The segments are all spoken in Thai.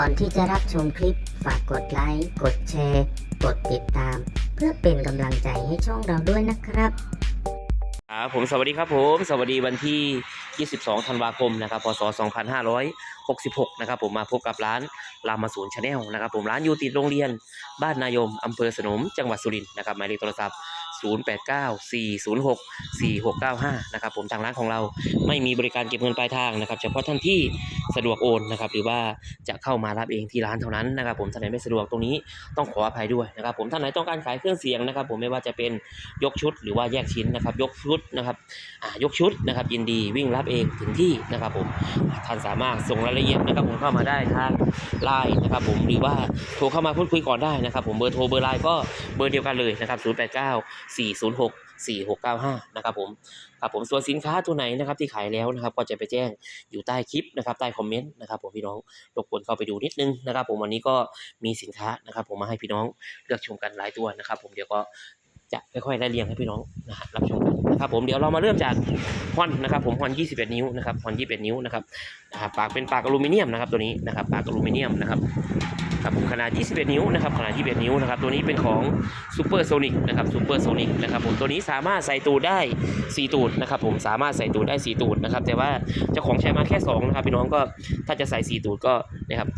ก่อนที่จะรับชมคลิป ฝากกดไลค์ กดแชร์ กดติดตาม เพื่อเป็นกำลังใจให้ช่องเราด้วยนะครับครับผมสวัสดีครับผมสวัสดีวันที่ 22 ธันวาคมนะครับพศ 2566 นะครับผมมาพบกับร้านรามาศูนย์ชาแนลนะครับผมร้านอยู่ติดโรงเรียน บ้านนายมอำเภอสนมจังหวัดสุรินทร์นะครับหมายเลขโทรศัพท์ 0894064695 นะครับผมทางร้านของเราไม่มีบริการเก็บเงินปลายทางนะครับ เฉพาะท่านที่สะดวกโอนนะครับหรือว่าจะเข้ามารับเองที่ร้านเท่านั้นนะครับผมท่านไหนไม่สะดวกตรงนี้ต้องขออภัยด้วยนะครับผมท่านไหนต้องการขายเครื่องเสียงนะครับ ผมไม่ว่าจะเป็นยกชุดหรือว่าแยกชิ้นนะครับ ยกชุดนะครับอ่ายกชุดนะครับยินดีวิ่งรับเองถึงที่นะครับผมท่านสามารถส่งรายละเอียดนะครับผมเข้ามาได้ทางไลน์นะครับผมหรือว่าโทรเข้ามาพูดคุยก่อนได้นะครับ ผมเบอร์โทรเบอร์ไลน์ก็เบอร์เดียวกันเลยนะครับ089 406 4695 นะครับผมครับผมส่วนสินค้าตัวไหนนะครับที่ขายแล้วนะครับ ก็จะไปแจ้งอยู่ใต้คลิปนะครับใต้คอมเมนต์นะครับผมพี่น้องรบกวนเข้าไปดูนิดนึงนะครับ ผมวันนี้ก็มีสินค้านะครับ ผมมาให้พี่น้องเลือกชมกันหลายตัวนะครับ ผมเดี๋ยวก็ จะค่อยๆไล่เรียงให้พี่น้องนะฮะรับชมกันนะครับผมเดี๋ยวเรามาเริ่มจากฮอนนะครับผมฮอน21 นิ้วนะครับฮอน21 นิ้วนะครับนะครับปากเป็นปากอลูมิเนียมนะครับตัวนี้นะครับปากอลูมิเนียมนะครับครับผมขนาด 21 นิ้วนะครับขนาด 21 นิ้วนะครับตัวนี้เป็นของซูเปอร์โซนิกนะครับซูเปอร์โซนิกนะครับผมตัวนี้สามารถใส่ตูดได้ 4 ตูดนะครับผมสามารถใส่ตูดได้ 4 ตูดนะครับแต่ว่าเจ้าของใช้มาแค่ 2 นะครับพี่น้องก็ถ้าจะใส่ 4 ตูดก็นะครับ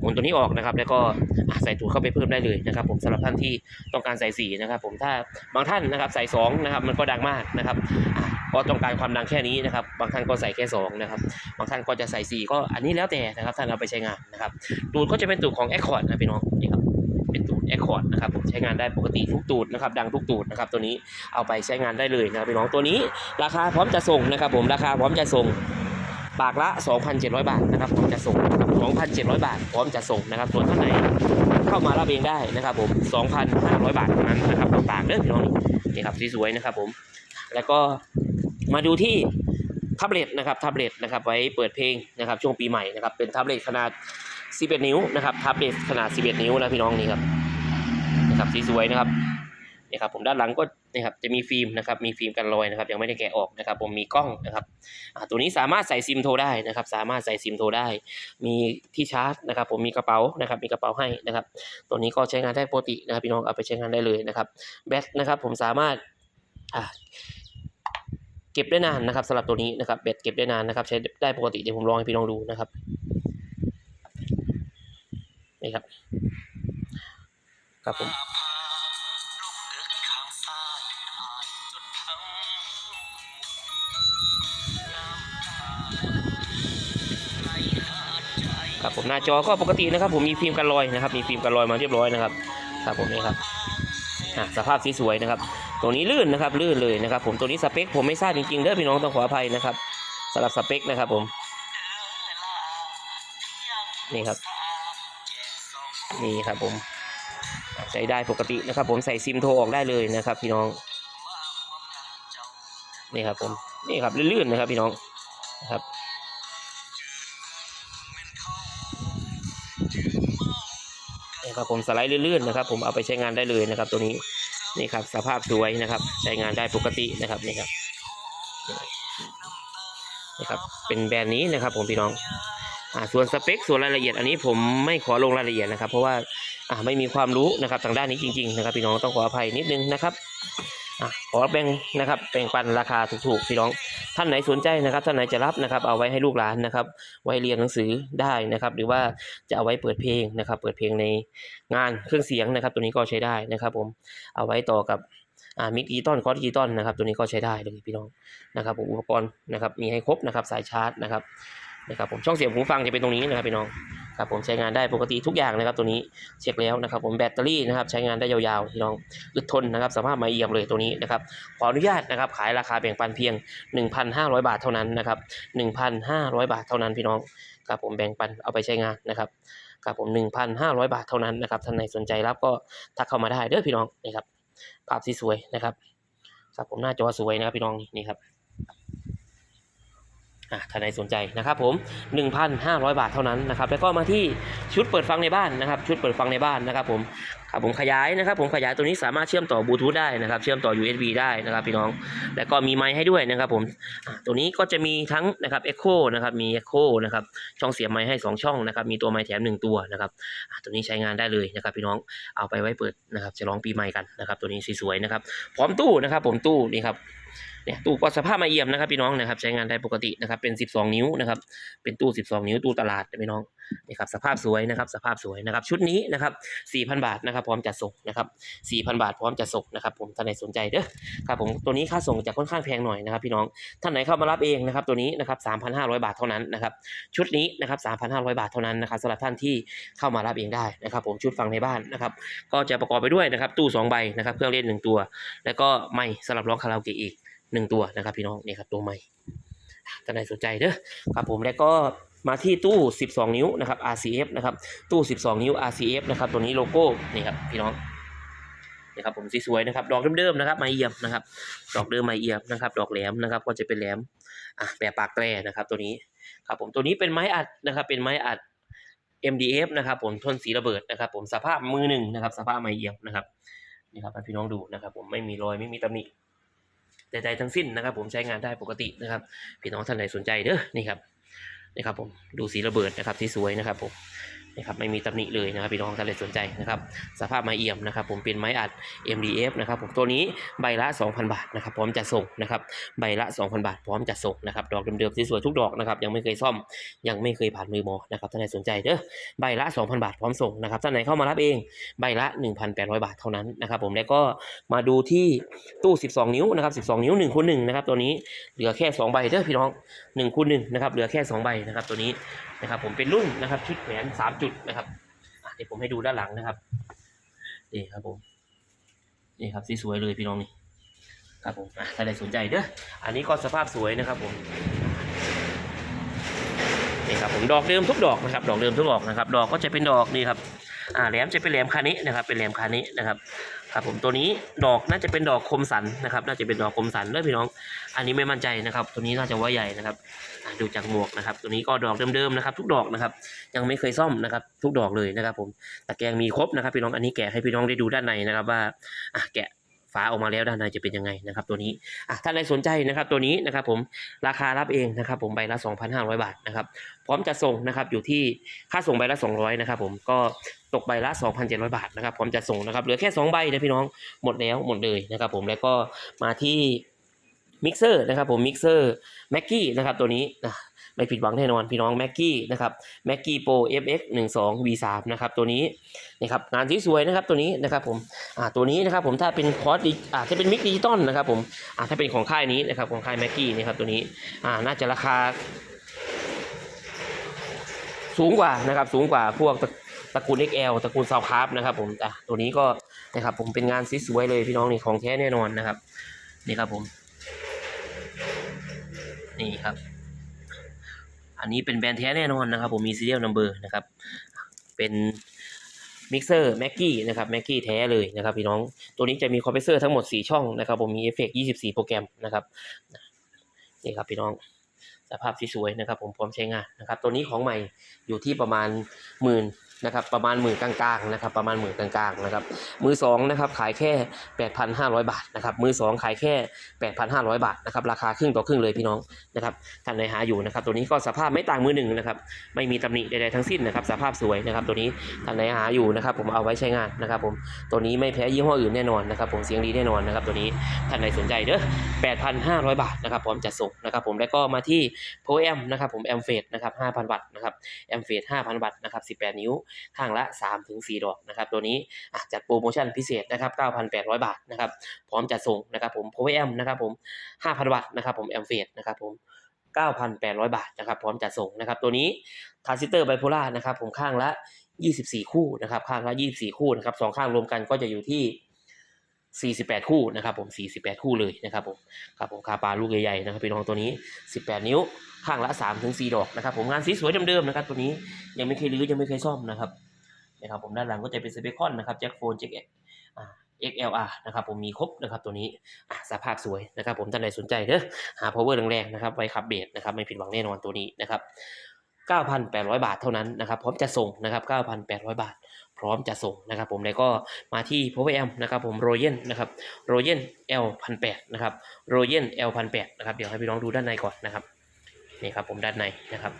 หมุนตัวนี้ออกนะครับแล้วก็ใส่ตูดเข้าไปเพิ่มได้เลยนะครับผมสำหรับท่านที่ต้องการใส่4นะครับผมถ้าบางท่านนะครับใส่2นะครับมันก็ดังมากนะครับก็ต้องการความดังแค่นี้นะครับ บางท่านก็ใส่แค่2นะครับบางท่านก็จะใส่ 4 ก็อันนี้แล้วแต่นะครับท่านเอาไปใช้งานนะครับตูดก็จะเป็นตูดของ a อ c คอร์ดนะพี่น้องนี่ครับเป็นตูดแอคคอร์ดนะครับผมใช้งานได้ปกติทุกตูดนะครับดังทุกตูดนะครับตัวนี้เอาไปใช้งานได้เลยนะครับพี่น้องตัวนี้ราคาพร้อมจะส่งนะครับผมราคาพร้อมจะส่งปากละ 2,700 บาทนะครับพร้อมจะส่งนะครับ2,700 บาทพร้อมจะส่งนะครับส่วนท่านไหน เข้ามารับเองได้นะครับผม 2,500 บาทเท่านั้นนะครับต่อปากเด้อพี่น้องนี่ครับสวยๆนะครับผม แล้วก็มาดูที่แท็บเล็ตนะครับแท็บเล็ตนะครับไว้เปิดเพลงนะครับช่วงปีใหม่นะครับเป็นแท็บเล็ตขนาด 11 นิ้วนะครับแท็บเล็ตขนาด 11 นิ้วนะพี่น้องนี่ครับนะครับสีสวยนะครับ นี่ครับผมด้านหลังก็นี่ครับจะมีฟิล์มนะครับมีฟิล์มกันรอยนะครับยังไม่ได้แกะออกนะครับ ผมมีกล้องนะครับตัวนี้สามารถใส่ซิมโทรได้นะครับ สามารถใส่ซิมโทรได้ มีที่ชาร์จนะครับ ผมมีกระเป๋านะครับ มีกระเป๋าให้นะครับ ตัวนี้ก็ใช้งานได้ปกตินะครับพี่น้องเอาไปใช้งานได้เลยนะครับแบตนะครับผมสามารถเก็บได้นานนะครับสำหรับตัวนี้นะครับแบตเก็บได้นานนะครับ ใช้ได้ปกติเดี๋ยวผมลองให้พี่น้องดูนะครับนี่ครับครับผม ครับผมหน้าจอก็ปกตินะครับ ผมมีฟิล์มกันรอยนะครับ มีฟิล์มกันรอยมาเรียบร้อยนะครับครับผมนี่ครับอะสภาพสีสวยนะครับ ตัวนี้ลื่นนะครับลื่นเลยนะครับ ผมตัวนี้สเปคผมไม่ทราบจริงๆเด้อพี่น้องต้องขออภัยนะครับสำหรับสเปคนะครับผมนี่ครับนี่ครับผมใช้ได้ปกตินะครับ ผมใส่ซิมโทรออกได้เลยนะครับ พี่น้องนี่ครับผม นี่ครับลื่นๆนะครับพี่น้องนะครับนี่ครับผมสไลด์ลื่นๆนะครับ ผมเอาไปใช้งานได้เลยนะครับ ตัวนี้นี่ครับสภาพสวยนะครับ ใช้งานได้ปกตินะครับนี่ครับนี่ครับเป็นแบรนด์นี้นะครับ ผมพี่น้องอ่าส่วนสเปคส่วนรายละเอียดอันนี้ผมไม่ขอลงรายละเอียดนะครับ เพราะว่าอ่าไม่มีความรู้นะครับทางด้านนี้จริง ๆ นะครับ พี่น้องต้องขออภัยนิดนึงนะครับ ขอแบ่งนะครับแบ่งปันราคาถูกๆพี่น้อง ท่านไหนสนใจนะครับ ท่านไหนจะรับนะครับ เอาไว้ให้ลูกหลานนะครับ ไว้เรียนหนังสือได้นะครับ หรือว่าจะเอาไว้เปิดเพลงนะครับ เปิดเพลงในงานเครื่องเสียงนะครับ ตัวนี้ก็ใช้ได้นะครับ ผมเอาไว้ต่อกับอ่ามิกอีตอนคอร์ดอีตอนนะครับ ตัวนี้ก็ใช้ได้เลยพี่น้องนะครับผมอุปกรณ์นะครับ มีให้ครบนะครับ สายชาร์จนะครับ นะครับผมช่องเสียงหูฟังจะเป็นตรงนี้นะครับพี่น้องครับผมใช้งานได้ปกติทุกอย่างนะครับตัวนี้เช็คแล้วนะครับ ผมแบตเตอรี่นะครับใช้งานได้ยาวๆพี่น้องอึดทนนะครับสภาพไม่เอี่ยมเลยตัวนี้นะครับขออนุญาตนะครับขายราคาแบ่งปันเพียง 1,500 บาทเท่านั้นนะครับ1,500 บาทเท่านั้นพี่น้องครับผมแบ่งปันเอาไปใช้งานนะครับครับผม 1,500 บาทเท่านั้นนะครับท่านไหนสนใจรับก็ทักเข้ามาได้เด้อพี่น้องนี่ครับภาพสวยนะครับครับผมหน้าจอสวยนะครับพี่น้องนี่ครับ อะถ้าใครสนใจนะครับผม 1,500 บาทเท่านั้นนะครับแล้วก็มาที่ชุดเปิดฟังในบ้านนะครับ ชุดเปิดฟังในบ้านนะครับผมครับผมขยายนะครับ ผมขยายตัวนี้สามารถเชื่อมต่อบลูทูธได้นะครับ เชื่อมต่อ USB ได้นะครับพี่น้อง แล้วก็มีไมค์ให้ด้วยนะครับผมตัวนี้ก็จะมีทั้งนะครับ Echo นะครับมี Echo นะครับช่องเสียบไมค์ให้ 2 ช่องนะครับมีตัวไมค์แถม 1 ตัวนะครับตัวนี้ใช้งานได้เลยนะครับ พี่น้องเอาไปไว้เปิดนะครับจะร้องปีใหม่กันนะครับ ตัวนี้สวยๆนะครับ พร้อมตู้นะครับ ผมตู้นี่ครับ เนี่ยตู้ก็สภาพมาเอี่ยมนะครับพี่น้องนะครับ ใช้งานได้ปกตินะครับ เป็น 12 นิ้วนะครับ เป็นตู้ 12 นิ้วตู้ตลาดนะพี่น้องนี่ครับสภาพสวยนะครับ สภาพสวยนะครับ ชุดนี้นะครับ 4,000 บาทนะครับ พร้อมจัดส่งนะครับ 4,000 บาทพร้อมจัดส่งนะครับ ผมท่านไหนสนใจเด้อครับผมตัวนี้ค่าส่งจะค่อนข้างแพงหน่อยนะครับพี่น้องท่านไหนเข้ามารับเองนะครับ ตัวนี้นะครับ 3,500 บาทเท่านั้นนะครับ ชุดนี้นะครับ 3,500 บาทเท่านั้นนะครับสำหรับท่านที่เข้ามารับเองได้นะครับ ผมชุดฟังในบ้านนะครับก็จะประกอบไปด้วยนะครับตู้2ใบนะครับเครื่องเล่น1ตัว แล้วก็ไมค์สำหรับร้องคาราโอเกะอีก 1ตัวนะครับพี่น้องนี่ครับตัวไมค์ท่านใดสนใจเด้อครับผมแล้วก็มาที่ตู้ 12 นิ้วนะครับ RCF นะครับตู้ 12 นิ้ว RCF นะครับตัวนี้โลโก้นี่ครับพี่น้องนี่ครับผมสวยๆนะครับดอกเดิมๆนะครับไม้เอี่ยมนะครับ ดอกเดิมไม้เอี่ยมนะครับ ดอกแหลมนะครับ ก็จะเป็นแหลมอะแบบปากแตรนะครับ ตัวนี้ครับผมตัวนี้เป็นไม้อัดนะครับ เป็นไม้อัด MDF นะครับ ผมทนสีระเบิดนะครับ ผมสภาพมือหนึ่งนะครับ สภาพไม้เอี่ยมนะครับนี่ครับให้พี่น้องดูนะครับ ผมไม่มีรอยไม่มีตำหนิ ใดๆทั้งสิ้นนะครับ ผมใช้งานได้ปกตินะครับพี่น้องท่านใดสนใจเด้อนี่ครับนี่ครับผมดูสีระเบิดนะครับที่สวยนะครับผมนี่ครับไม่มีตำหนิเลยนะครับพี่น้องท่านใดสนใจนะครับสภาพไม้เอี่ยมนะครับผมเป็นไม้อัด MDF นะครับผมตัวนี้ใบละ 2,000 บาทนะครับพร้อมจะส่งนะครับใบละ 2,000 บาท พร้อมจะส่งนะครับดอกเดิมๆสวยๆทุกดอกนะครับยังไม่เคยซ่อมยังไม่เคยผ่านมือหมอนะครับท่านใดสนใจเด้อใบละ 2,000 บาทพร้อมส่งนะครับท่านไหนเข้ามารับเองใบละ 1,800 บาทเท่านั้นนะครับผมแล้วก็มาดูที่ตู้ 12 นิ้วนะครับ12 นิ้ว1คูณ1นะครับตัวนี้เหลือแค่ 2 ใบเด้อพี่น้อง1คูณ1นะครับเหลือแค่ 2 ใบนะครับตัวนี้ นะครับ ผมเป็นรุ่นนะครับ ชุดแขวน3จุดนะครับเดี๋ยวผมให้ดูด้านหลังนะครับนี่ครับผมนี่ครับสีสวยเลยพี่น้องนี่ครับผมถ้าใดสนใจเด้ออันนี้ก็สภาพสวยนะครับผมนี่ครับผมดอกเดิมทุกดอกนะครับ ดอกเดิมทุกดอกนะครับ ดอกก็จะเป็นดอกนี่ครับอ่าแหลมจะเป็นแหลมคานินะครับ เป็นแหลมคานินะครับ ครับผมตัวนี้ดอกน่าจะเป็นดอกคมสันนะครับ น่าจะเป็นดอกคมสันเด้อพี่น้อง อันนี้ไม่มั่นใจนะครับ ตัวนี้น่าจะว่าใหญ่นะครับดูจากหมวกนะครับ ตัวนี้ก็ดอกเดิมๆนะครับ ทุกดอกนะครับ ยังไม่เคยซ่อมนะครับ ทุกดอกเลยนะครับ ผมตะแกรงมีครบนะครับ พี่น้องอันนี้แกะให้พี่น้องได้ดูด้านในนะครับว่าแกะ ฝาออกมาแล้วด้านในจะเป็นยังไงนะครับตัวนี้อะถ้าใครสนใจนะครับตัวนี้นะครับผมราคารับเองนะครับผมใบละ 2,500 บาทนะครับพร้อมจะส่งนะครับอยู่ที่ค่าส่งใบละ 200นะครับผมก็ตกใบละ 2,700 บาทนะครับพร้อมจะส่งนะครับเหลือแค่ 2 ใบนะพี่น้องหมดแล้วหมดเลยนะครับผมแล้วก็มาที่มิกเซอร์นะครับผมมิกเซอร์แม็กกี้นะครับตัวนี้นะ ไม่ผิดหวังแน่นอนพี่น้องแม็กกี้นะครับแม็กกี้โปร FX 1 2 V3 นะครับตัวนี้นะครับงานสวยๆนะครับตัวนี้นะครับผมอ่าตัวนี้นะครับผมถ้าเป็นคอร์สอ่าถ้าเป็นมิกดิจิตอลนะครับผมอ่าถ้าเป็นของค่ายนี้นะครับของค่ายแม็กกี้นะครับตัวนี้อ่าน่าจะราคา สูงกว่านะครับสูงกว่าพวกตระกูล XL ตระกูลซาวคาร์นะครับผมอะตัวนี้ก็นะครับผมเป็นงานสวยๆเลยพี่น้องนี่ของแท้แน่นอนนะครับนี่ครับผมนี่ครับ อันนี้เป็นแบรนด์แท้แน่นอนนะครับ ผมมี serial number นะครับ เป็นมิกเซอร์แม็กกี้นะครับแม็กกี้แท้เลยนะครับพี่น้องตัวนี้จะมีคอมเพรสเซอร์ทั้งหมด 4 ช่องนะครับ ผมมีเอฟเฟกต์24 โปรแกรมนะครับนี่ครับพี่น้องสภาพสวยๆนะครับ ผมพร้อมใช้งานนะครับ ตัวนี้ของใหม่อยู่ที่ประมาณหมื่น นะครับประมาณหมื่นกลางๆนะครับประมาณหมื่นกลางๆนะครับมือสองนะครับขายแค่ 8,500 บาทนะครับมือสองขายแค่ 8,500 บาทนะครับราคาครึ่งต่อครึ่งเลยพี่น้องนะครับท่านใดหาอยู่นะครับตัวนี้ก็สภาพไม่ต่างมือหนึ่งนะครับไม่มีตำหนิใดๆทั้งสิ้นนะครับสภาพสวยนะครับตัวนี้ท่านใดหาอยู่นะครับผมเอาไว้ใช้งานนะครับผมตัวนี้ไม่แพ้ยี่ห้ออื่นแน่นอนนะครับผมเสียงดีแน่นอนนะครับตัวนี้ท่านใดสนใจเด้อ8,500 บาทนะครับพร้อมจัดส่งนะครับผมแล้วก็มาที่โพแอมนะครับผมแอมเฟดนะครับ5,000 วัตต์นะครับแอมเฟด5,000 วัตต์นะครับ18 นิ้วข้างละ3ถึง4ดอกนะครับตัวนี้จัดโปรโมชั่นพิเศษนะครับ 9,800 บาทนะครับพร้อมจัดส่งนะครับผมโพแอมนะครับผม 5,000 วัตต์นะครับผมแอมเฟสนะครับผม9,800 บาทนะครับพร้อมจัดส่งนะครับตัวนี้ทรานซิเตอร์ไบโพล่านะครับผมข้างละ 24 คู่นะครับข้างละ 24 คู่นะครับสองข้างรวมกันก็จะอยู่ที่ 48 คู่นะครับผม 48 คู่เลยนะครับผมครับผมคาปาลูกใหญ่ๆนะครับพี่น้องตัวนี้ 18 นิ้วข้างละ3ถึง4ดอกนะครับผมงานสีสวยเดิมๆนะครับตัวนี้ยังไม่เคยรื้อยังไม่เคยซ่อมนะครับนะครับผมด้านหลังก็จะเป็นสเปคอนนะครับแจ็คโฟนแจ็คเอ่า XLR นะครับผมมีครบนะครับตัวนี้สภาพสวยนะครับผมท่านใดสนใจเด้อหา power แรงๆนะครับไว้ขับเบสนะครับไม่ผิดหวังแน่นอนตัวนี้นะครับ9,800 บาทเท่านั้นนะครับพร้อมจะส่งนะครับ9,800 บาท พร้อมจะส่งนะครับ ผมแล้วก็มาที่ power นะครับผม Royen นะครับ Royen L 1,800นะครับ Royen L 1,800นะครับเดี๋ยวให้พี่น้องดูด้านในก่อนนะครับนี่ครับผมด้านในนะครับ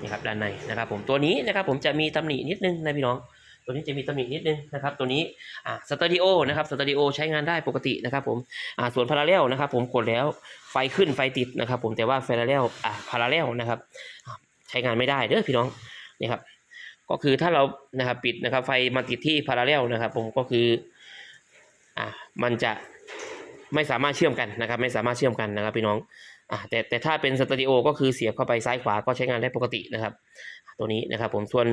นี่ครับด้านในนะครับผมตัวนี้นะครับผมจะมีตำหนินิดนึงนะพี่น้อง ตัวนี้จะมีตำหนินิดนึงนะครับตัวนี้อ่าสตอริโอนะครับสตอริโอใช้งานได้ปกตินะครับผมอ่าส่วนพาราเรลนะครับผมกดแล้วไฟขึ้นไฟติดนะครับผมแต่ว่าพาราเรลอ่าพาราเรลนะครับใช้งานไม่ได้เด้อพี่น้องนี่ครับ ก็คือถ้าเรานะครับปิดนะครับไฟมาติดที่พาราเรลนะครับ ผมก็คืออ่ามันจะไม่สามารถเชื่อมกันนะครับ ไม่สามารถเชื่อมกันนะครับพี่น้องอ่าแต่แต่ถ้าเป็นสตอริโอก็คือเสียบเข้าไปซ้ายขวาก็ใช้งานได้ปกตินะครับ ตัวนี้นะครับ ผมส่วน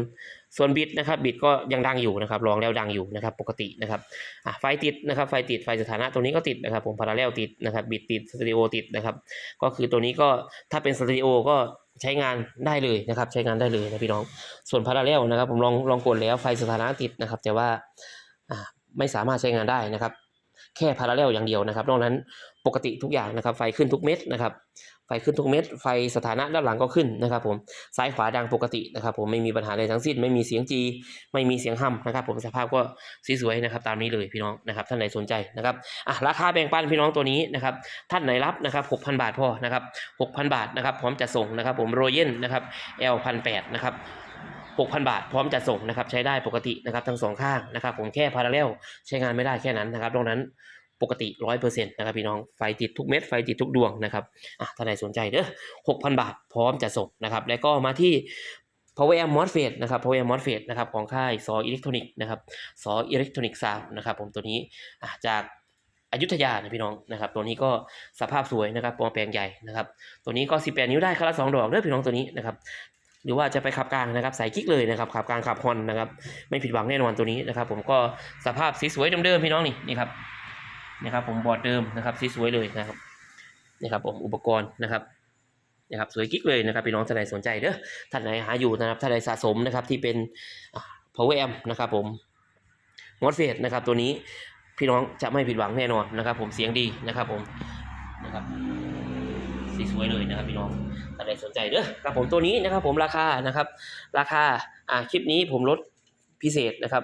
ส่วนบิดนะครับบิดก็ยังดังอยู่นะครับลองแล้วดังอยู่นะครับ ปกตินะครับอะไฟติดนะครับ ไฟติดไฟสถานะตัวนี้ก็ติดนะครับ ผมพาราเรลติดนะครับบิดติดสตอริโอติดนะครับ ก็คือตัวนี้ก็ถ้าเป็นสตอริโอก็ ใช้งานได้เลยนะครับ ใช้งานได้เลยนะพี่น้อง ส่วนพาราเรลนะครับ ผมลองลองกดแล้วไฟสถานะติดนะครับ แต่ว่าไม่สามารถใช้งานได้นะครับ แค่พาราเรลอย่างเดียวนะครับนอกนั้นปกติทุกอย่างนะครับ ไฟขึ้นทุกเม็ดนะครับ ไฟขึ้นทุกเม็ด ไฟสถานะด้านหลังก็ขึ้นนะครับผม ซ้ายขวาดังปกตินะครับผมไม่มีปัญหาใดทั้งสิ้น ไม่มีเสียงจี ไม่มีเสียงฮัมนะครับผมสภาพก็สวยๆนะครับตามนี้เลยพี่น้องนะครับท่านไหนสนใจนะครับอะราคาแบ่งปันพี่น้องตัวนี้นะครับท่านไหนรับนะครับ6,000บาทพอนะครับ6,000บาทนะครับพร้อมจะส่งนะครับผมโรเยนนะครับ L 1,800นแปดนะครับ6,000 บาท พร้อมจะส่งนะครับใช้ได้ปกตินะครับทั้งสองข้างนะครับผมแค่พาราเรลใช้งานไม่ได้แค่นั้นนะครับตรงนั้น ปกติ 100%นะครับพี่น้องไฟติดทุกเม็ดไฟติดทุกดวงนะครับอะท่านใดสนใจเด้อ6,000 บาทพร้อมจะส่งนะครับแล้วก็มาที่ Power Amp MOSFET นะครับ Power Amp MOSFET นะครับของค่ายซออิเล็กทรอนิกส์นะครับซออิเล็กทรอนิกส์ซาวนะครับผมตัวนี้อะจากอยุธยานะพี่น้องนะครับ ตัวนี้ก็สภาพสวยนะครับปองแปลงใหญ่นะครับ ตัวนี้ก็ 18 นิ้วได้ครั้งละ2ดอกเด้อพี่น้องตัวนี้นะครับหรือว่าจะไปขับกลางนะครับใส่กิ๊กเลยนะครับขับกลางขับฮอนนะครับไม่ผิดหวังแน่นอนตัวนี้นะครับ ผมก็สภาพสีสวยเดิมๆพี่น้องนี่นี่ครับ นี่ครับผมบอร์ดเดิมนะครับสีสวยเลยนะครับนี่ครับผมอุปกรณ์นะครับนะครับสวยกิ๊กเลยนะครับพี่น้องท่านใดสนใจเด้อท่านไหนหาอยู่นะครับท่านใดสะสมนะครับที่เป็น power amp นะครับผมมอสเฟตนะครับตัวนี้พี่น้องจะไม่ผิดหวังแน่นอนนะครับ ผมเสียงดีนะครับผมนะครับสีสวยเลยนะครับพี่น้องท่านใดสนใจเด้อครับผมตัวนี้นะครับผมราคานะครับ ราคาอ่าคลิปนี้ผมลดพิเศษนะครับ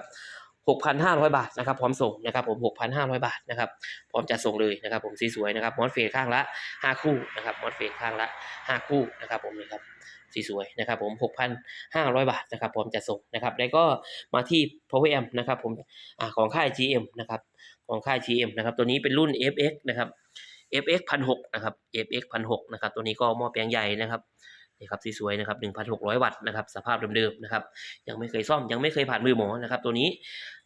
6,500 บาทนะครับพร้อมส่งนะครับผม 6,500 บาทนะครับพร้อมจะส่งเลยนะครับผมสีสวยนะครับมอสเฟตข้างละ 5 คู่นะครับมอสเฟตข้างละ 5 คู่นะครับผมนะครับสีสวยนะครับผม 6,500 บาทนะครับพร้อมจะส่งนะครับแล้วก็มาที่ Power Amp นะครับผมอ่าของค่าย GM นะครับของค่าย GM นะครับตัวนี้เป็นรุ่น FX นะครับ FX 1,600นะครับ FX 1,600นะครับตัวนี้ก็หม้อแปลงใหญ่นะครับ นี่ครับสวยๆนะครับ 1,600 วัตต์นะครับสภาพเดิมๆนะครับยังไม่เคยซ่อมยังไม่เคยผ่านมือหมอนะครับตัวนี้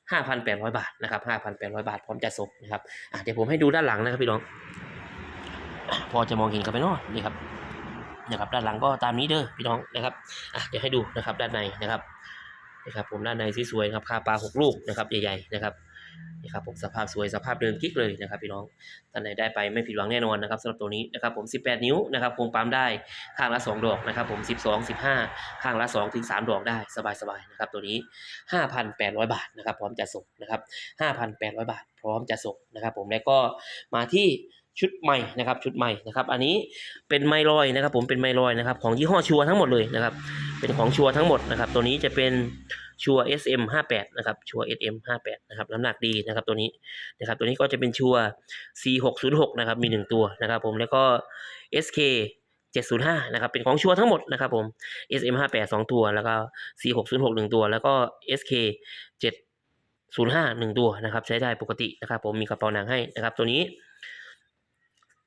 5,800 บาทนะครับ5,800 บาทพร้อมจะส่งนะครับอะเดี๋ยวผมให้ดูด้านหลังนะครับพี่น้อง พอจะมองเห็นกันไหมเนาะนี่ครับนะครับด้านหลังก็ตามนี้เด้อพี่น้องนะครับอะเดี๋ยวให้ดูนะครับด้านในนะครับนะครับผมด้านในสวยๆนะครับคาปลาหกลูกนะครับใหญ่ๆนะครับ นี่ครับผมสภาพสวยสภาพเดิมกิ๊กเลยนะครับพี่น้องท่านไหนได้ไปไม่ผิดหวังแน่นอนนะครับสำหรับตัวนี้นะครับผม 18 นิ้วนะครับคงปั๊มได้ข้างละ 2 ดอกนะครับผม 12 15 ข้างละ2ถึง3ดอกได้สบายๆนะครับตัวนี้ 5,800 บาทนะครับพร้อมจะส่งนะครับ 5,800 บาท พร้อมจะส่งนะครับผมแล้วก็มาที่ชุดใหม่นะครับชุดใหม่นะครับอันนี้เป็นไมลอยนะครับผมเป็นไมลอยนะครับของยี่ห้อชัวทั้งหมดเลยนะครับเป็นของชัวทั้งหมดนะครับตัวนี้จะเป็น ชัว SM 58นะครับชัว SM 58นะครับน้ำหนักดีนะครับตัวนี้นะครับตัวนี้ก็จะเป็นชัว C 606นะครับมีหนึ่งตัวนะครับผมแล้วก็ SK 705นะครับเป็นของชัวทั้งหมดนะครับผม SM 58สองตัว แล้วก็ C 606หนึ่งตัว แล้วก็ SK 705หนึ่งตัวนะครับใช้ได้ปกตินะครับผมมีกระเป๋าหนังให้นะครับตัวนี้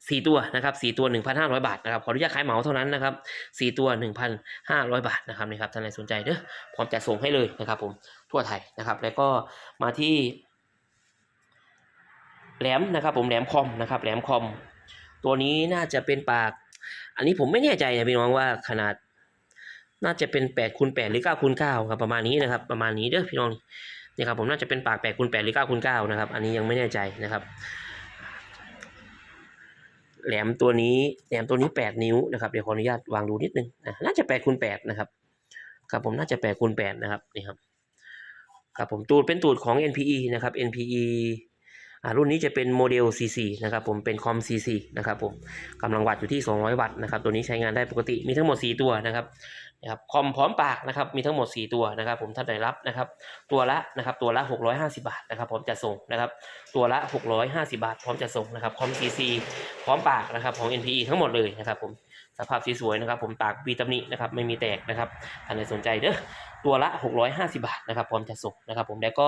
สี่ตัวนะครับสี่ตัวหนึ่งพันห้าร้อยบาทนะครับขออนุญาตขายเหมาเท่านั้นนะครับสี่ตัวหนึ่งพันห้าร้อยบาทนะครับนี่ครับท่านใดสนใจเด้อพร้อมจะส่งให้เลยนะครับ ผมทั่วไทยนะครับ แล้วก็มาที่แหลมนะครับ ผมแหลมคอมนะครับแหลมคอม ตัวนี้น่าจะเป็นปาก อันนี้ผมไม่แน่ใจนะพี่น้องว่าขนาด น่าจะเป็นแปดคูณแปดหรือเก้าคูณเก้าครับประมาณนี้นะครับ ประมาณนี้เด้อพี่น้องนี่ครับผมน่าจะเป็นปากแปดคูณแปดหรือเก้าคูณเก้านะครับ อันนี้ยังไม่แน่ใจนะครับ แหลมตัวนี้แหลมตัวนี้แปดนิ้วนะครับเดี๋ยวขออนุญาตวางดูนิดนึงอะน่าจะแปดคูณแปดนะครับครับผมน่าจะแปดคูณแปดนะครับนี่ครับครับผมตูดเป็นตูดของ NPE นะครับ NPE รุ่นนี้จะเป็นโมเดล CC นะครับผมเป็นคอม CC นะครับผมกำลังวัตต์อยู่ที่ 200 วัตต์นะครับตัวนี้ใช้งานได้ปกติมีทั้งหมด 4 ตัวนะครับ นะครับคอมพร้อมปากนะครับมีทั้งหมด 4 ตัวนะครับ ผมท่านใดรับนะครับตัวละนะครับตัวละ 650 บาทนะครับพร้อมจะส่งนะครับตัวละ 650 บาท พร้อมจะส่งนะครับคอม C4 พร้อมปากนะครับของ NPE ทั้งหมดเลยนะครับผมสภาพสวยๆนะครับ ผมปากบีตำหนินะครับไม่มีแตกนะครับท่านใดสนใจเด้อตัวละ 650 บาทนะครับพร้อมจะส่งนะครับ ผมแล้วก็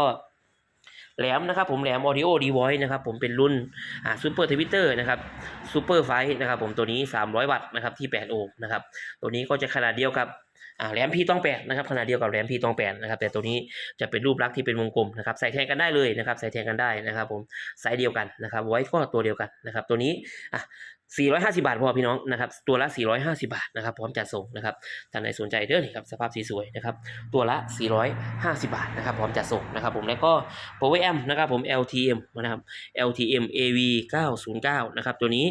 แหลมนะครับผมแหลม Audio d v o i c e นะครับผมเป็นรุ่นอ่าซูเปอร์ทวิตเตอร์นะครับซูเปอร์ไฟนะครับผมตัวนี้ 300 วัตต์นะครับที่ 8 โอห์มนะครับตัวนี้ก็จะขนาดเดียวกับอ่าแหลมพีตองแปดนะครับขนาดเดียวกับแหลมพีตองแปดนะครับแต่ตัวนี้จะเป็นรูปลักษณ์ที่เป็นวงกลมนะครับใส่แทนกันได้เลยนะครับใส่แทนกันได้นะครับผมไซส์เดียวกันนะครับไว้ก็ตัวเดียวกันนะครับตัวนี้อะ 450 บาทพอพี่น้องนะครับตัวละ 450 บาทนะครับพร้อมจัดส่งนะครับท่านใดสนใจเด้อนี่ครับสภาพสีสวยนะครับตัวละ 450 บาทนะครับพร้อมจัดส่งนะครับผมแล้วก็ Power Amp นะครับผม LTM นะครับ LTM AV 909นะครับตัวนี้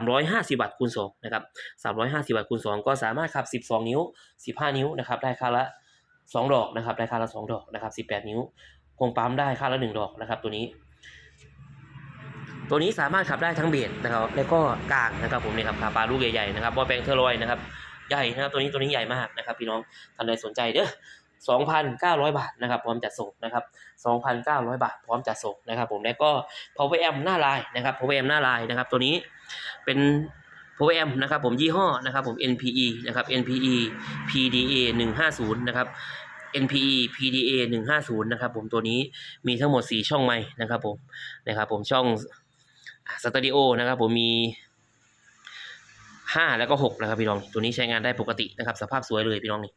350วัตต์คูณ2นะครับ350วัตต์คูณ2 ก็สามารถขับ 12 นิ้ว 15 นิ้วนะครับได้ค่าละ 2 ดอกนะครับได้ค่าละ 2 ดอกนะครับ18 นิ้วคงปั๊มได้ค่าละ 1 ดอกนะครับตัวนี้ ตัวนี้สามารถขับได้ทั้งเบสนะครับแล้วก็กลางนะครับผมนี่ครับขาปลาลูกใหญ่ๆนะครับบอแปลงเทอร์ลอยนะครับใหญ่นะครับตัวนี้ตัวนี้ใหญ่มากนะครับพี่น้องท่านใดสนใจเด้อ2,900 บาทนะครับพร้อมจัดส่งนะครับ2,900 บาทพร้อมจัดส่งนะครับผมแล้วก็ power amp หน้าลายนะครับ power amp หน้าลายนะครับตัวนี้เป็น power amp นะครับผมยี่ห้อนะครับผม NPE นะครับ NPE PDA 150นะครับ NPE PDA 150นะครับผมตัวนี้มีทั้งหมด 4 ช่องไม้นะครับผมนะครับผมช่อง สตูดิโอนะครับผมมี5แล้วก็6นะครับพี่น้อง ตัวนี้ใช้งานได้ปกตินะครับ สภาพสวยเลยพี่น้องนี่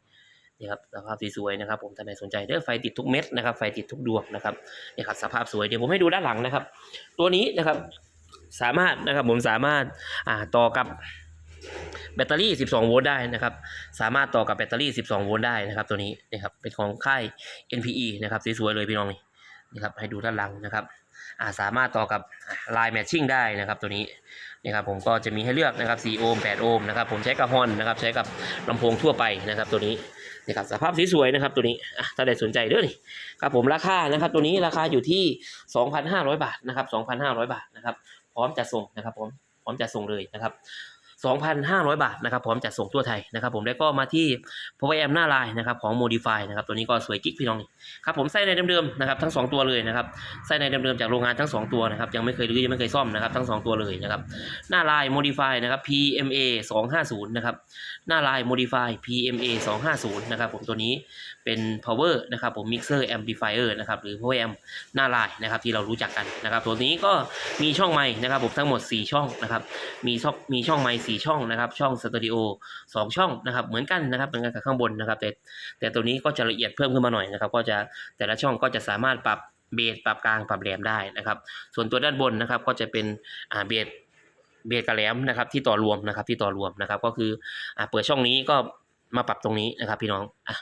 นี่ครับสภาพสวยๆนะครับผมท่านใดสนใจเด้อไฟติดทุกเม็ดนะครับ ไฟติดทุกดวงนะครับนี่ครับสภาพสวยเดี๋ยวผมให้ดูด้านหลังนะครับ ตัวนี้นะครับสามารถนะครับผมสามารถอ่าต่อกับแบตเตอรี่ 12 โวลต์ได้นะครับ สามารถต่อกับแบตเตอรี่ 12 โวลต์ได้นะครับ ตัวนี้นะครับเป็นของค่าย NPE นะครับสวยๆเลยพี่น้องนี่นี่ครับให้ดูด้านหลังนะครับ สามารถต่อกับลายแมทชิ่งได้นะครับตัวนี้นี่ครับผมก็จะมีให้เลือกนะครับ4โอห์ม8โอห์มนะครับผมใช้กับฮอนนะครับใช้กับลำโพงทั่วไปนะครับตัวนี้นี่ครับสภาพสวยๆนะครับตัวนี้ถ้าใดสนใจเด้อนี่ครับผมราคานะครับตัวนี้ราคาอยู่ที่ 2,500 บาทนะครับ2,500 บาทนะครับพร้อมจะส่งนะครับผมพร้อมจะส่งเลยนะครับ 2,500 บาทนะครับพร้อมจัดส่งทั่วไทยนะครับผมแล้วก็มาที่ p o w e r m หน้าลายนะครับของ Modify นะครับตัวนี้ก็สวยกิ๊กพี่น้องครับผมใส่ในเดิมๆนะครับทั้ง 2 ตัวเลยนะครับใส่ในเดิมๆจากโรงงานทั้ง 2 ตัวนะครับยังไม่เคยรื้อยังไม่เคยซ่อมนะครับทั้ง 2 ตัวเลยนะครับหน้าลาย Modify นะครับ PMA 250นะครับหน้าลาย Modify PMA 250นะครับผมตัวนี้ เป็น Power นะครับผม Mixer Amplifier นะครับหรือ Power Amp หน้าลายนะครับที่เรารู้จักกันนะครับตัวนี้ก็มีช่องไมค์นะครับผมทั้งหมด 4 ช่องนะครับมีช่องมีช่องไมค์สี่ช่องนะครับช่องสตูดิโอสองช่องนะครับเหมือนกันนะครับเหมือนกันกับข้างบนนะครับแต่แต่ตัวนี้ก็จะละเอียดเพิ่มขึ้นมาหน่อยนะครับก็จะแต่ละช่องก็จะสามารถปรับเบสปรับกลางปรับแหลมได้นะครับส่วนตัวด้านบนนะครับก็จะเป็นอ่าเบสเบสกับแหลมนะครับที่ต่อรวมนะครับที่ต่อรวมนะครับก็คืออ่าเปิดช่องนี้ก็มาปรับตรงนี้นะครับพี่น้องอะ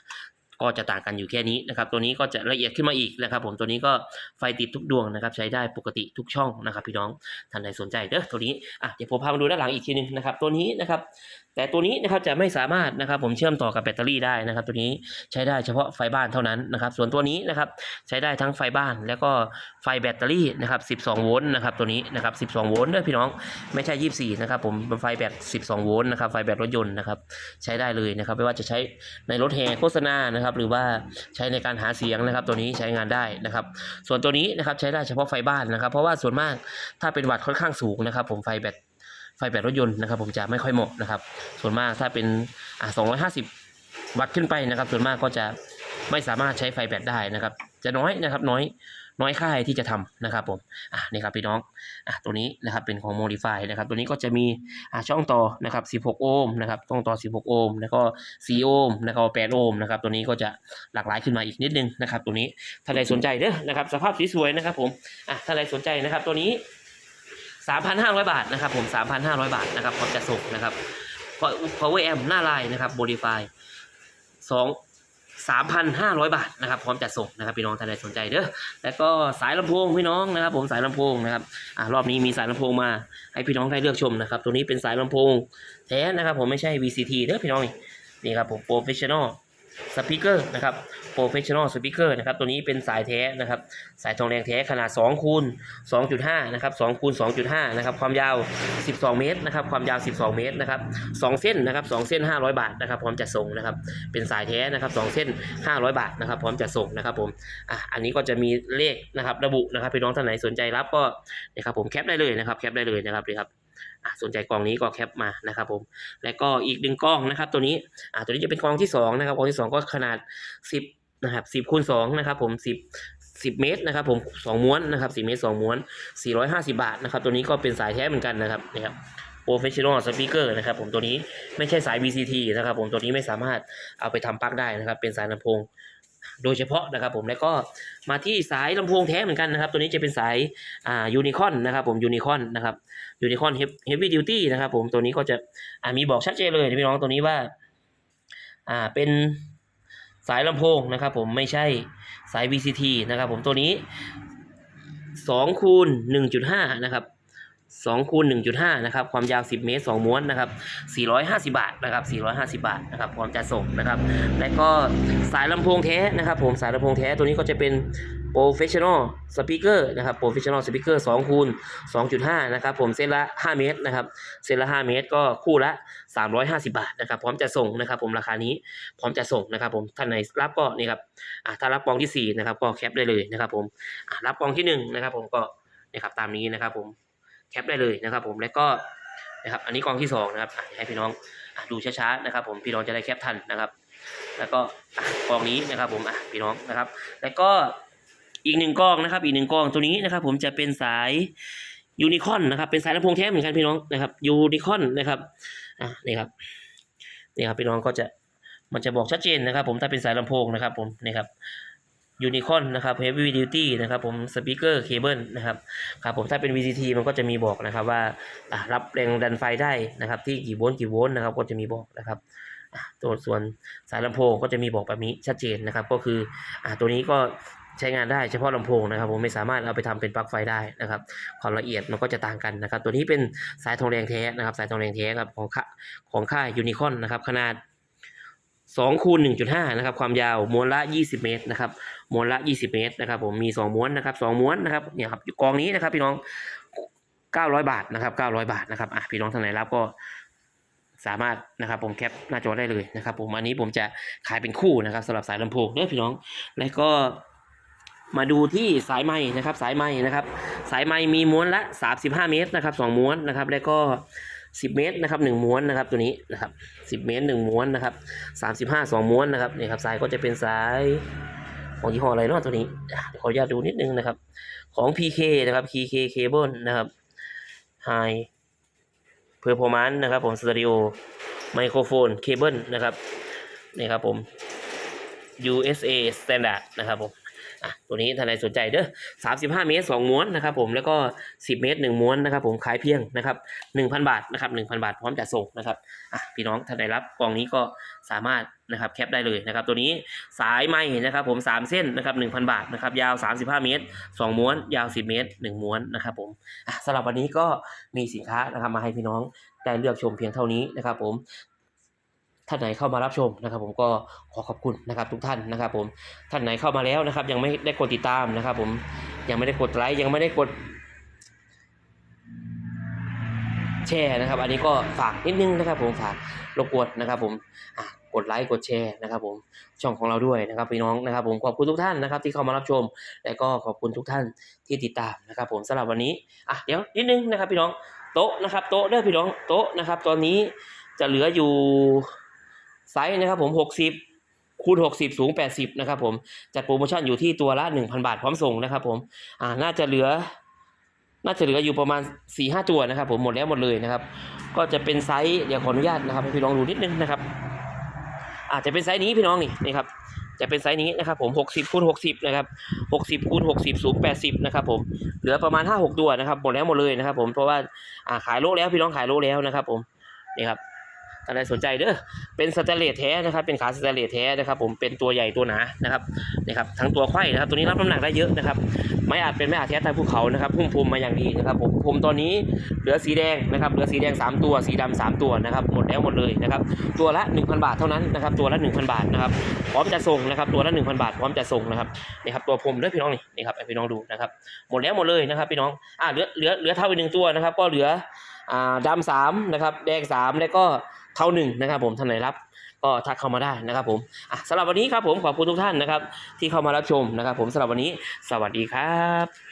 ก็จะต่างกันอยู่แค่นี้นะครับ ตัวนี้ก็จะละเอียดขึ้นมาอีกนะครับ ผมตัวนี้ก็ไฟติดทุกดวงนะครับ ใช้ได้ปกติทุกช่องนะครับ พี่น้องท่านใดสนใจเด้อตัวนี้อะเดี๋ยวผมพามาดูด้านหลังอีกทีหนึงนะครับ ตัวนี้นะครับ แต่ตัวนี้นะครับจะไม่สามารถนะครับ ผมเชื่อมต่อกับแบตเตอรี่ได้นะครับ ตัวนี้ใช้ได้เฉพาะไฟบ้านเท่านั้นนะครับ ส่วนตัวนี้นะครับใช้ได้ทั้งไฟบ้าน แล้วก็ไฟแบตเตอรี่นะครับ 12 โวลต์นะครับ ตัวนี้นะครับ 12 โวลต์ด้วยพี่น้องไม่ใช่ 24 นะครับ ผมเป็นไฟแบต 12 โวลต์นะครับไฟแบตรถยนต์นะครับ ใช้ได้เลยนะครับ ไม่ว่าจะใช้ในรถแห่โฆษณานะครับ หรือว่าใช้ในการหาเสียงนะครับ ตัวนี้ใช้งานได้นะครับ ส่วนตัวนี้นะครับใช้ได้เฉพาะไฟบ้านนะครับ เพราะว่าส่วนมากถ้าเป็นวัตต์ค่อนข้างสูงนะครับ ผมไฟแบตไฟแบตรถยนต์นะครับ ผมจะไม่ค่อยเหมาะนะครับ ส่วนมากถ้าเป็นอ่า250 วัตต์ขึ้นไปนะครับ ส่วนมากก็จะไม่สามารถใช้ไฟแบตได้นะครับ จะน้อยนะครับน้อย น้อยค่ายที่จะทำนะครับผมอะนี่ครับพี่น้องอะตัวนี้นะครับเป็นของ Modify นะครับตัวนี้ก็จะมีอ่าช่องต่อนะครับ16 โอห์มนะครับช่องต่อ 16 โอห์มแล้วก็4โอห์มแล้วก็8โอห์มนะครับตัวนี้ก็จะหลากหลายขึ้นมาอีกนิดนึงนะครับตัวนี้ถ้าใครสนใจเด้อนะครับสภาพสวยๆนะครับผมอะถ้าใครสนใจนะครับตัวนี้ 3,500 บาทนะครับผม 3,500 บาทนะครับพร้อมจะส่งนะครับ power amp หน้าลายนะครับ modify ส องสามพันห้าร้อยบาทนะครับพร้อมจัดส่งนะครับพี่น้องท่านใดสนใจเด้อแล้วก็สายลำโพงพี่น้องนะครับ ผมสายลำโพงนะครับอ่ารอบนี้มีสายลำโพงมาให้พี่น้องได้เลือกชมนะครับตัวนี้เป็นสายลำโพงแท้นะครับ ผมไม่ใช่ VCT เด้อพี่น้องนี่นี่ครับผม professional สปีกเกอร์นะครับ professional speaker นะครับตัวนี้เป็นสายแท้นะครับสายทองแดงแท้ขนาด2คูณ2.5นะครับ2คูณ2.5นะครับความยาว 12 เมตรนะครับความยาว 12 เมตรนะครับ2เส้นนะครับ2เส้น 500 บาทนะครับพร้อมจะส่งนะครับเป็นสายแท้นะครับ2เส้น 500 บาทนะครับพร้อมจะส่งนะครับผมอะอันนี้ก็จะมีเลขนะครับระบุนะครับพี่น้องท่านไหนสนใจรับก็นะครับผมแคปได้เลยนะครับแคปได้เลยนะครับนี่ครับ สนใจกล่องนี้ก็แคปมานะครับผมแล้วก็อีกหนึ่งกล้องนะครับ ตัวนี้อะตัวนี้จะเป็นกล้องที่สองนะครับกล้องที่สองก็ขนาด 10นะครับ10คูณ2นะครับผม10 10 เมตรนะครับผม2ม้วนนะครับ10เมตร2ม้วน 450 บาทนะครับตัวนี้ก็เป็นสายแท้เหมือนกันนะครับนะครับ professional speaker นะครับผมตัวนี้ไม่ใช่สาย VCT นะครับผมตัวนี้ไม่สามารถเอาไปทำปลั๊กได้นะครับ เป็นสายลำโพงโดยเฉพาะนะครับผมแล้วก็มาที่สายลำโพงแท้เหมือนกันนะครับ ตัวนี้จะเป็นสายอ่ายูนิคอนนะครับผมยูนิคอนนะครับ ยูนิคอนเฮฟวี่ดิวตี้นะครับผมตัวนี้ก็จะอ่ามีบอกชัดเจนเลยพี่น้องตัวนี้ว่าอ่าเป็นสายลำโพงนะครับผมไม่ใช่สาย VCT นะครับผมตัวนี้2คูณ1.5นะครับ2คูณ1.5นะครับความยาว 10 เมตร 2 ม้วนนะครับ450 บาทนะครับ450 บาทนะครับพร้อมจะส่งนะครับ และก็สายลำโพงแท้นะครับผมสายลำโพงแท้ตัวนี้ก็จะเป็น professional speaker นะครับ professional speaker 2คูณ2.5 นะครับ ผมเส้นละ 5 เมตรนะครับเส้นละ 5 เมตรก็คู่ละ 350 บาทนะครับ พร้อมจะส่งนะครับ ผมราคานี้พร้อมจะส่งนะครับ ผมท่านไหนรับก็นี่ครับอะถ้ารับกองที่ 4 นะครับก็แคปได้เลยนะครับ ผมอะรับกองที่ 1 นะครับ ผมก็นะครับตามนี้นะครับ ผมแคปได้เลยนะครับ ผมแล้วก็นะครับอันนี้กองที่ 2 นะครับให้พี่น้องดูช้าๆนะครับ ผมพี่น้องจะได้แคปทันนะครับแล้วก็กองนี้นะครับผมอะพี่น้องนะครับ แล้วก็ อีกหนึ่งกองนะครับ อีกหนึ่งกองตัวนี้นะครับ ผมจะเป็นสายยูนิคอนนะครับ เป็นสายลำโพงแท้เหมือนกันพี่น้องนะครับยูนิคอนนะครับอะนี่ครับนี่ครับพี่น้องก็จะมันจะบอกชัดเจนนะครับ ผมถ้าเป็นสายลำโพงนะครับ ผมนี่ครับยูนิคอนนะครับ heavy duty นะครับผมสปีกเกอร์เคเบิลนะครับครับผมถ้าเป็น VCT มันก็จะมีบอกนะครับว่ารับแรงดันไฟได้นะครับ ที่กี่โวลต์กี่โวลต์นะครับก็จะมีบอกนะครับตัวส่วนสายลำโพงก็จะมีบอกแบบนี้ชัดเจนนะครับ ก็คืออ่าตัวนี้ก็ ใช้งานได้เฉพาะลำโพงนะครับผมไม่สามารถเอาไปทำเป็นปลั๊กไฟได้นะครับความละเอียดมันก็จะต่างกันนะครับ ตัวนี้เป็นสายทองแดงแท้นะครับ สายทองแดงแท้ครับของค่าของค่ายยูนิคอนนะครับขนาด2คูณ1.5นะครับความยาวม้วนละ 20 เมตรนะครับม้วนละ 20 เมตรนะครับผมมี 2 ม้วนนะครับ2ม้วนนะครับเนี่ยครับกองนี้นะครับพี่น้อง 900 บาทนะครับ900 บาทนะครับอะพี่น้องท่านไหนรับก็สามารถนะครับผมแคปหน้าจอได้เลยนะครับผมอันนี้ผมจะขายเป็นคู่นะครับสำหรับสายลำโพงเด้อพี่น้อง แล้วก็ มาดูที่สายไม้นะครับสายไม้นะครับ สายไม้มีม้วนละ 35 เมตรนะครับสองม้วนนะครับแล้วก็ 10 เมตรนะครับหนึ่งม้วนนะครับตัวนี้นะครับ10 เมตรหนึ่งม้วนนะครับ35สองม้วนนะครับนี่ครับสายก็จะเป็นสายของยี่ห้ออะไรเนาะตัวนี้ขออนุญาตดูนิดนึงนะครับ ของ PK นะครับ PK Cable นะครับ High เพอร์โฟมันนะครับผมสตอริโอไมโครโฟนเคเบิลนะครับนี่ครับผม USA Standard นะครับผม อะตัวนี้ท่านใดสนใจเด้อ35เมตร2ม้วนนะครับผมแล้วก็10เมตร1ม้วนนะครับผมขายเพียงนะครับ1,000บาทนะครับ1,000บาทพร้อมจัดส่งนะครับอะพี่น้องท่านใดรับกล่องนี้ก็สามารถนะครับแคปได้เลยนะครับตัวนี้สายไหมนะครับผม3เส้นนะครับ1,000บาทนะครับยาว35เมตร2ม้วน ยาว10เมตร1ม้วนนะครับผมอะสำหรับวันนี้ก็มีสินค้านะครับมาให้พี่น้องได้เลือกชมเพียงเท่านี้นะครับผม ท่านไหนเข้ามารับชมนะครับ ผมก็ขอขอบคุณนะครับทุกท่านนะครับ ผมท่านไหนเข้ามาแล้วนะครับ ยังไม่ได้กดติดตามนะครับ ผมยังไม่ได้กดไลค์ยังไม่ได้กดแชร์นะครับ อันนี้ก็ฝากนิดนึงนะครับ ผมฝากรบกวนนะครับ ผมกดไลค์กดแชร์นะครับ ผมช่องของเราด้วยนะครับพี่น้องนะครับ ผมขอบคุณทุกท่านนะครับ ที่เข้ามารับชม และก็ขอบคุณทุกท่านที่ติดตามนะครับ ผมสำหรับวันนี้อะเดี๋ยวนิดนึงนะครับ พี่น้องโต๊ะนะครับ โต๊ะเด้อพี่น้องโต๊ะนะครับ ตอนนี้จะเหลืออยู่ ไซส์นะครับผมหกสิบคูณหกสิบสูงแปดสิบนะครับผม จัดโปรโมชั่นอยู่ที่ตัวละหนึ่งพันบาทพร้อมส่งนะครับผมอ่าน่าจะเหลือ น่าจะเหลืออยู่ประมาณสี่ห้าตัวนะครับผมหมดแล้วหมดเลยนะครับ ก็จะเป็นไซส์เดี๋ยวขออนุญาตนะครับให้พี่น้องดูนิดนึงนะครับอาจจะเป็นไซส์นี้พี่น้องนี่นี่ครับจะเป็นไซส์นี้นะครับผม60คูณ60นะครับ60คูณ60 สูง 80 นะครับผมเหลือประมาณ 5 6 ตัวนะครับหมดแล้วหมดเลยนะครับผมเพราะว่าอ่าขายโลแล้วพี่น้องขายโลแล้วนะครับผมนี่ครับ ท่านใดสนใจเด้อเป็นสแตนเลสแท้นะครับ เป็นขาสแตนเลสแท้นะครับ ผมเป็นตัวใหญ่ตัวหนานะครับนี่ครับทั้งตัวไขว้นะครับ ตัวนี้รับน้ำหนักได้เยอะนะครับไม้อัดเป็นไม้อัดแท้ใต้ภูเขานะครับพุ่มพรมมาอย่างดีนะครับผมพรมตอนนี้เหลือสีแดงนะครับเหลือสีแดงสามตัวสีดำสามตัวนะครับหมดแล้วหมดเลยนะครับตัวละ 1,000 บาทเท่านั้นนะครับตัวละ 1,000 บาทนะครับพร้อมจะส่งนะครับตัวละ 1,000 บาทพร้อมจะส่งนะครับนี่ครับตัวพรมเด้อพี่น้องนี่นี่ครับพี่น้องดูนะครับหมดแล้วหมดเลยนะครับพี่น้องอ่าเหลือเหลือเหลือเท่าอีกหนึ่งตัวนะครับก็เหลืออ่าดำสามนะครับแดงสามแล้วก็ เท่าหนึ่งนะครับผมท่านไหนรับก็ทักเข้ามาได้นะครับผมสำหรับวันนี้ครับผมขอบคุณทุกท่านนะครับที่เข้ามารับชมนะครับผมสำหรับวันนี้ สวัสดีครับ